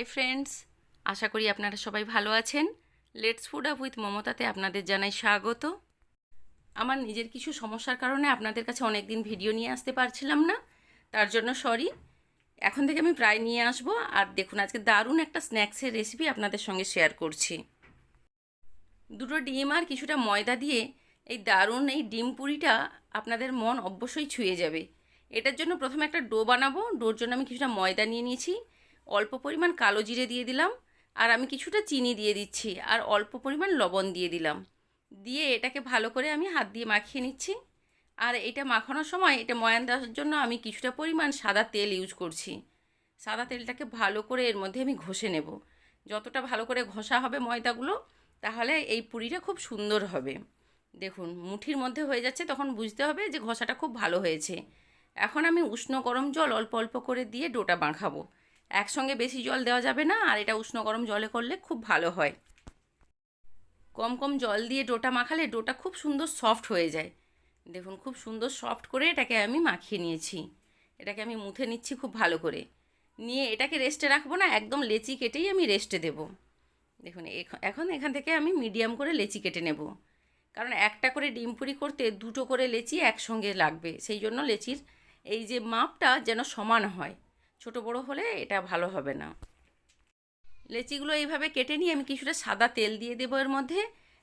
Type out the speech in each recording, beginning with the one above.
Hi friends আশা করি আপনারা সবাই ভালো আছেন। লেটস ফুড আপ উইথ মমতাতে আপনাদের জানাই স্বাগত। আমার নিজের কিছু সমস্যার কারণে আপনাদের কাছে অনেক দিন ভিডিও নিয়ে আসতে পারছিলাম না। তার জন্য সরি এখন থেকে আমি প্রায় নিয়ে আসব। আর দেখুন, আজকে দারুণ একটা স্ন্যাক্সের রেসিপি আপনাদের সঙ্গে শেয়ার করছি। দুটো ডিম আর কিছুটা ময়দা দিয়ে এই দারুণ এই ডিম পুরিটা আপনাদের মন অবশ্যই ছুঁয়ে যাবে। এটার জন্য প্রথমে একটা ডো বানাবো। ডোর জন্য আমি কিছুটা ময়দা নিয়ে নিয়েছি। অল্প পরিমাণ কালো জিরে দিয়ে দিলাম, আর আমি কিছুটা চিনি দিয়ে দিচ্ছি, আর অল্প পরিমাণ লবণ দিয়ে দিলাম। দিয়ে এটাকে ভালো করে আমি হাত দিয়ে মাখিয়ে নিচ্ছি। আর এটা মাখানোর সময় এটা ময়ান দেওয়ার জন্য আমি কিছুটা পরিমাণ সাদা তেল ইউজ করছি। সাদা তেলটাকে ভালো করে এর মধ্যে আমি ঘষে নেব। যতটা ভালো করে ঘষা হবে ময়দাগুলো, তাহলে এই পুরিটা খুব সুন্দর হবে। দেখুন, মুঠির মধ্যে হয়ে যাচ্ছে, তখন বুঝতে হবে যে ঘষাটা খুব ভালো হয়েছে। এখন আমি উষ্ণ গরম জল অল্প অল্প করে দিয়ে ডোটা মাখাবো। একসঙ্গে বেশি জল দেওয়া যাবে না, আর এটা উষ্ণ গরম জলে করলে খুব ভালো হয়। কম কম জল দিয়ে ডোটা মাখালে ডোটা খুব সুন্দর সফট হয়ে যায়। দেখুন, খুব সুন্দর সফট করে এটাকে আমি মাখিয়ে নিয়েছি। এটাকে আমি মুথে নিচ্ছি খুব ভালো করে। নিয়ে এটাকে রেস্টে রাখব না, একদম লেচি কেটেই আমি রেস্টে দেব। দেখুন এখন এখান থেকে আমি মিডিয়াম করে লেচি কেটে নেব। কারণ একটা করে ডিম পুরি করতে দুটো করে লেচি একসঙ্গে লাগবে। সেই জন্য লেচির এই যে মাপটা যেন সমান হয়। ছোট বড় হলে এটা ভালো হবে না। লেচিগুলো এইভাবে কেটে নিয়ে আমি কিছুটা সাদা তেল দিয়ে দেবো এর মধ্যে।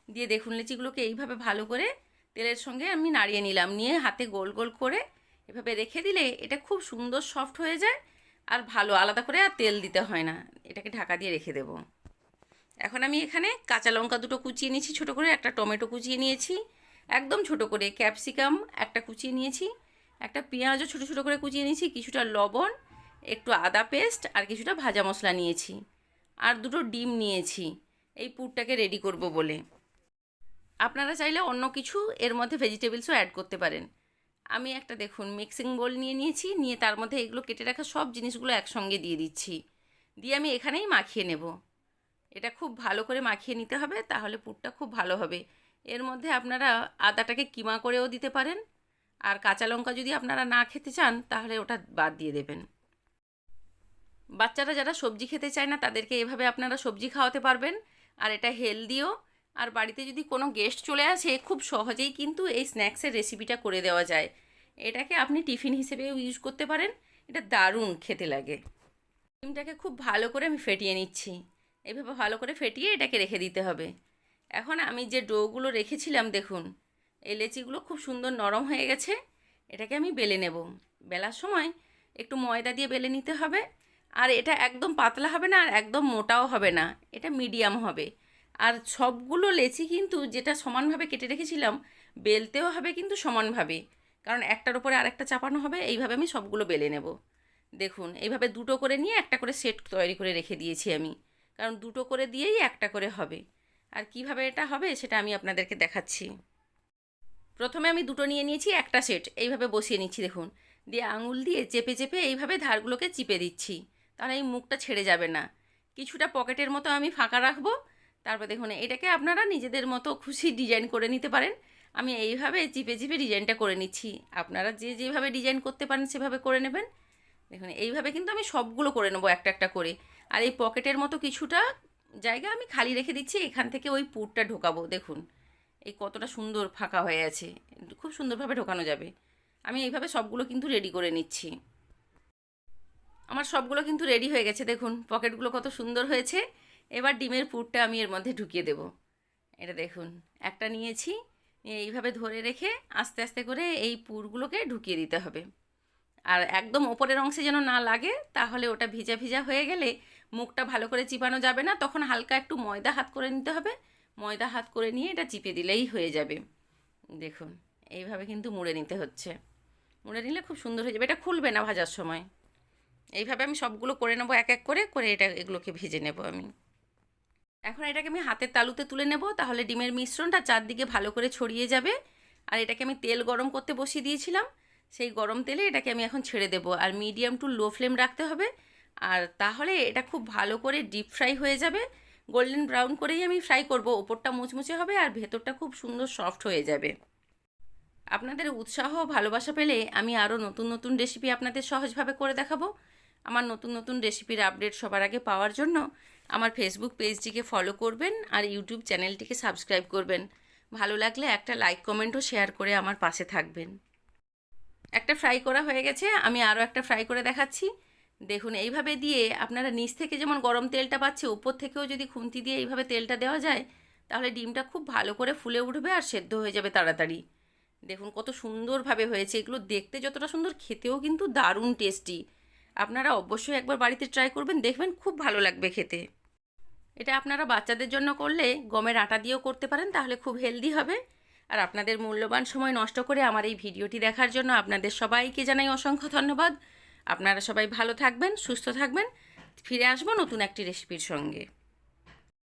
দিয়ে দেখুন, লেচিগুলোকে এইভাবে ভালো করে তেলের সঙ্গে আমি নাড়িয়ে নিলাম। নিয়ে হাতে গোল গোল করে এভাবে রেখে দিলে এটা খুব সুন্দর সফট হয়ে যায় আর ভালো, আলাদা করে আর তেল দিতে হয় না। এটাকে ঢাকা দিয়ে রেখে দেবো। এখন আমি এখানে কাঁচা লঙ্কা দুটো কুচিয়ে নিয়েছি, ছোটো করে একটা টমেটো কুচিয়ে নিয়েছি, একদম ছোট করে ক্যাপসিকাম একটা কুচিয়ে নিয়েছি, একটা পেঁয়াজও ছোটো ছোটো করে কুচিয়ে নিয়েছি, কিছুটা লবণ একটু আদা পেস্ট আর কিছুটা ভাজা মশলা নিয়েছি। আর দুটো ডিম নিয়েছি। এই পুরটাকে রেডি করব বলে। আপনারা চাইলে অন্য কিছু এর মধ্যে ভেজিটেবলসও অ্যাড করতে পারেন। আমি একটা দেখুন মিক্সিং বোল নিয়ে নিয়েছি। নিয়ে তার মধ্যে এগুলো কেটে রাখা সব জিনিসগুলো একসঙ্গে দিয়ে দিচ্ছি। দিয়ে আমি এখানেই মাখিয়ে নেব। এটা খুব ভালো করে মাখিয়ে নিতে হবে, তাহলে পুরটা খুব ভালো হবে। এর মধ্যে আপনারা আদাটাকে কিমা করেও দিতে পারেন। আর কাঁচা লঙ্কা যদি আপনারা না খেতে চান, তাহলে ওটা বাদ দিয়ে দেবেন। বাচ্চারা যারা সবজি খেতে চায় না, তাদেরকে এভাবে আপনারা সবজি খাওয়াতে পারবেন। আর এটা হেলদিও। আর বাড়িতে যদি কোনো গেস্ট চলে আসে, খুব সহজেই কিন্তু এই স্ন্যাক্সের রেসিপিটা করে দেওয়া যায়। এটাকে আপনি টিফিন হিসেবেও ইউজ করতে পারেন। এটা দারুণ খেতে লাগে। ডিমটাকে খুব ভালো করে আমি ফেটিয়ে নিচ্ছি। এভাবে ভালো করে ফেটিয়ে এটাকে রেখে দিতে হবে। এখন আমি যে ডোগুলো রেখেছিলাম, দেখুন এই লেচিগুলো খুব সুন্দর নরম হয়ে গেছে। এটাকে আমি বেলে নেব। বেলার সময় একটু ময়দা দিয়ে বেলে নিতে হবে। আর এটা একদম পাতলা হবে না আর একদম মোটাও হবে না, এটা মিডিয়াম হবে। আর সবগুলো লেচি কিন্তু যেটা সমানভাবে কেটে রেখেছিলাম, বেলতেও হবে কিন্তু সমানভাবে। কারণ একটার উপরে আরেকটা চাপানো হবে, এইভাবে আমি সবগুলো বেলে নেব। দেখুন, এইভাবে দুটো করে নিয়ে একটা করে সেট তৈরি করে রেখে দিয়েছি আমি। কারণ দুটো করে দিয়েই একটা করে হবে। আর কীভাবে এটা হবে সেটা আমি আপনাদেরকে দেখাচ্ছি। প্রথমে আমি দুটো নিয়ে নিয়েছি, একটা সেট এইভাবে বসিয়ে নিচ্ছি, দেখুন। দিয়ে আঙুল দিয়ে চেপে চেপে এইভাবে ধারগুলোকে চিপে দিচ্ছি। তাহলে এই মুখটা ছেড়ে যাবে না। কিছুটা পকেটের মতো আমি ফাঁকা রাখব। তারপর দেখুন, এটাকে আপনারা নিজেদের মতো খুশি ডিজাইন করে নিতে পারেন। আমি এইভাবে চিপে চিপে ডিজাইনটা করে নিচ্ছি। আপনারা যে যেভাবে ডিজাইন করতে পারেন, সেভাবে করে নেবেন। দেখুন, এইভাবে কিন্তু আমি সবগুলো করে নেব একটা একটা করে। আর এই পকেটের মতো কিছুটা জায়গা আমি খালি রেখে দিচ্ছি। এখান থেকে ওই পুরটা ঢোকাবো। দেখুন, এই কতটা সুন্দর ফাঁকা হয়ে আছে। খুব সুন্দরভাবে ঢোকানো যাবে। আমি এইভাবে সবগুলো কিন্তু রেডি করে নিচ্ছি। আমার সবগুলো কিন্তু রেডি হয়ে গেছে, দেখুন। পকেটগুলো কত সুন্দর হয়েছে। এবার ডিমের পুরটা আমি এর মধ্যে ঢুকিয়ে দেব। এটা দেখুন, একটা নিয়েছি। এইভাবে ধরে রেখে আস্তে আস্তে করে এই পুরগুলোকে ঢুকিয়ে দিতে হবে। আর একদম ওপরের অংশে যেন না লাগে, তাহলে ওটা ভিজা ভিজা হয়ে গেলে মুখটা ভালো করে চিপানো যাবে না। তখন হালকা একটু ময়দা হাত করে নিতে হবে। ময়দা হাত করে নিয়ে এটা চিপে দিলেই হয়ে যাবে। দেখুন, এইভাবে কিন্তু মুড়ে নিতে হচ্ছে। মুড়ে নিলে খুব সুন্দর হয়ে যাবে। এটা খুলবে না ভাজার সময়। এইভাবে আমি সবগুলো করে নেব, এক এক করে করে এটা, এগুলোকে ভেজে নেব আমি। এখন এটাকে আমি হাতের তালুতে তুলে নেব, তাহলে ডিমের মিশ্রণটা চারদিকে ভালো করে ছড়িয়ে যাবে। আর এটাকে আমি তেল গরম করতে বসিয়ে দিয়েছিলাম, সেই গরম তেলে এটাকে আমি এখন ছেড়ে দেবো। আর মিডিয়াম টু লো ফ্লেম রাখতে হবে। আর তাহলে এটা খুব ভালো করে ডিপ ফ্রাই হয়ে যাবে। গোল্ডেন ব্রাউন করেই আমি ফ্রাই করব, ওপরটা মুচমুচে হবে আর ভেতরটা খুব সুন্দর সফট হয়ে যাবে। আপনাদের উৎসাহ ভালোবাসা পেলে আমি আরও নতুন নতুন রেসিপি আপনাদের সহজভাবে করে দেখাবো। আমার নতুন নতুন রেসিপির আপডেট সবার আগে পাওয়ার জন্য আমার ফেসবুক পেজটিকে ফলো করবেন আর ইউটিউব চ্যানেলটিকে সাবস্ক্রাইব করবেন। ভালো লাগলে একটা লাইক কমেন্টও শেয়ার করে আমার পাশে থাকবেন। একটা ফ্রাই করা হয়ে গেছে, আমি আরও একটা ফ্রাই করে দেখাচ্ছি। দেখুন, এইভাবে দিয়ে আপনারা নিচ থেকে যেমন গরম তেলটা পাচ্ছে, উপর থেকেও যদি খুন্তি দিয়ে এইভাবে তেলটা দেওয়া যায়, তাহলে ডিমটা খুব ভালো করে ফুলে উঠবে আর সেদ্ধ হয়ে যাবে তাড়াতাড়ি। দেখুন, কত সুন্দরভাবে হয়েছে। এগুলো দেখতে যতটা সুন্দর, খেতেও কিন্তু দারুণ টেস্টি আপনারা অবশ্যই একবার বাড়িতে ট্রাই করবেন, দেখবেন খুব ভালো লাগবে খেতে। এটা আপনারা বাচ্চাদের জন্য করলে গমের আটা দিয়েও করতে পারেন, তাহলে খুব হেলদি হবে। আর আপনাদের মূল্যবান সময় নষ্ট করে আমার এই ভিডিওটি দেখার জন্য আপনাদের সবাইকে জানাই অসংখ্য ধন্যবাদ। আপনারা সবাই ভালো থাকবেন, সুস্থ থাকবেন। ফিরে আসব নতুন একটি রেসিপির সঙ্গে।